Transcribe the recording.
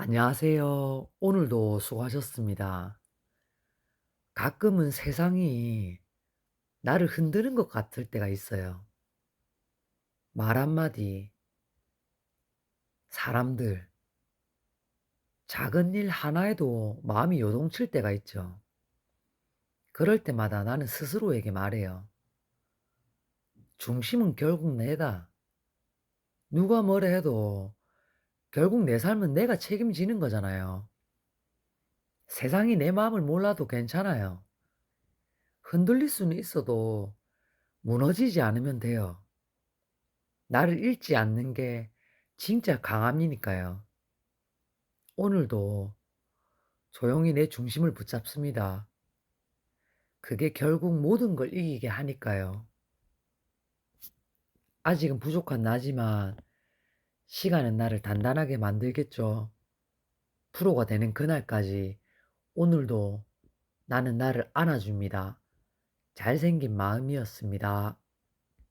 안녕하세요. 오늘도 수고하셨습니다. 가끔은 세상이 나를 흔드는 것 같을 때가 있어요. 말 한마디, 사람들, 작은 일 하나에도 마음이 요동칠 때가 있죠. 그럴 때마다 나는 스스로에게 말해요. 중심은 결국 내다. 누가 뭐래 해도 결국 내 삶은 내가 책임지는 거잖아요. 세상이 내 마음을 몰라도 괜찮아요. 흔들릴 수는 있어도 무너지지 않으면 돼요. 나를 잃지 않는 게 진짜 강함이니까요. 오늘도 조용히 내 중심을 붙잡습니다. 그게 결국 모든 걸 이기게 하니까요. 아직은 부족한 나지만 시간은 나를 단단하게 만들겠죠. 프로가 되는 그날까지 오늘도 나는 나를 안아줍니다. 잘생긴 마음이었습니다.